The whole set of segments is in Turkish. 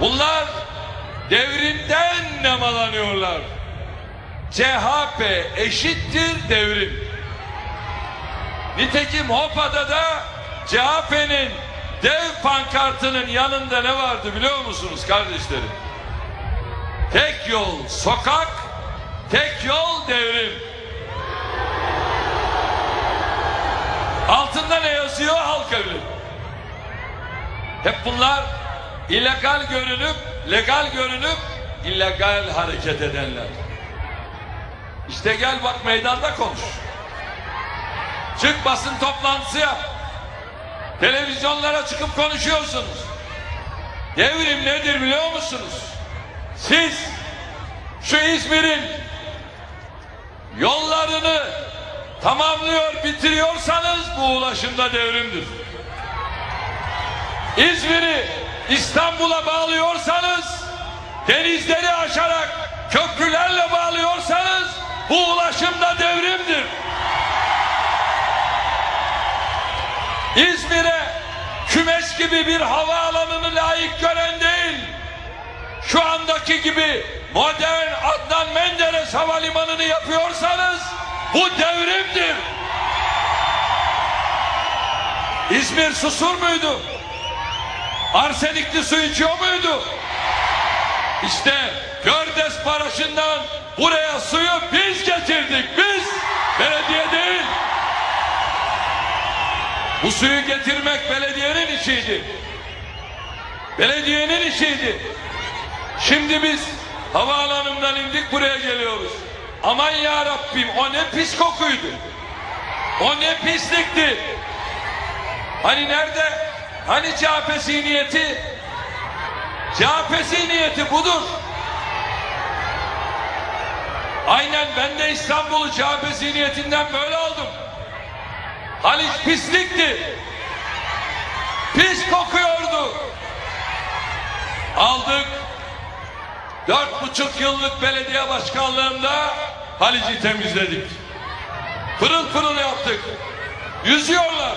Bunlar devrimden nemalanıyorlar. CHP eşittir devrim. Nitekim Hopa'da da CHP'nin dev pankartının yanında ne vardı biliyor musunuz kardeşlerim? Tek yol sokak, tek yol devrim. Altında ne yazıyor? Halk evli. Hep bunlar illegal görünüp, legal görünüp, illegal hareket edenler. İşte gel bak meydanda konuş. Çık basın toplantısı yap. Televizyonlara çıkıp konuşuyorsunuz. Devrim nedir biliyor musunuz? Siz şu İzmir'in yollarını tamamlıyor, bitiriyorsanız bu ulaşımda devrimdir. İzmir'i İstanbul'a bağlıyorsanız, denizleri aşarak köprülerle bağlıyorsanız bu ulaşımda devrimdir. İzmir'e kümes gibi bir havaalanını layık gören değil, şu andaki gibi modern Adnan Menderes Havalimanı'nı yapıyorsanız bu devrimdir. İzmir susur muydu? Arsenikli su içiyor muydu? İşte Gördes Barajı'ndan buraya suyu biz getirdik. Biz belediye değil. Bu suyu getirmek belediyenin işiydi. Belediyenin işiydi. Şimdi biz havaalanından indik buraya geliyoruz. Aman ya Rabbim o ne pis kokuydu. O ne pislikti. Hani nerede? Hani CHP zihniyeti? CHP zihniyeti budur. Aynen ben de İstanbul'u CHP zihniyetinden böyle aldım. Haliç pislikti. Pis kokuyordu. Aldık. Dört buçuk yıllık belediye başkanlığında Haliç'i temizledik. Pırıl pırıl yaptık. Yüzüyorlar.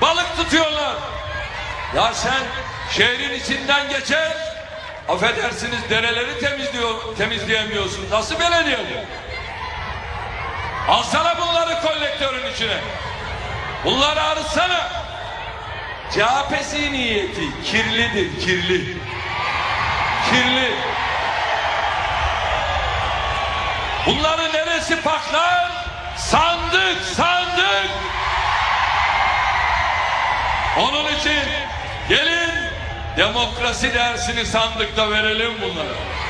Balık tutuyorlar. Ya sen şehrin içinden geçer, affedersiniz dereleri temizliyor, temizleyemiyorsun. Nasıl belediye bu? Alsana bunları kolektörün içine. Bunları arıtsana. CHP zihniyeti kirlidir, kirli. Kirli. Bunların neresi paklar? Sandık, sandık. Onun için demokrasi dersini sandıkta verelim bunlara.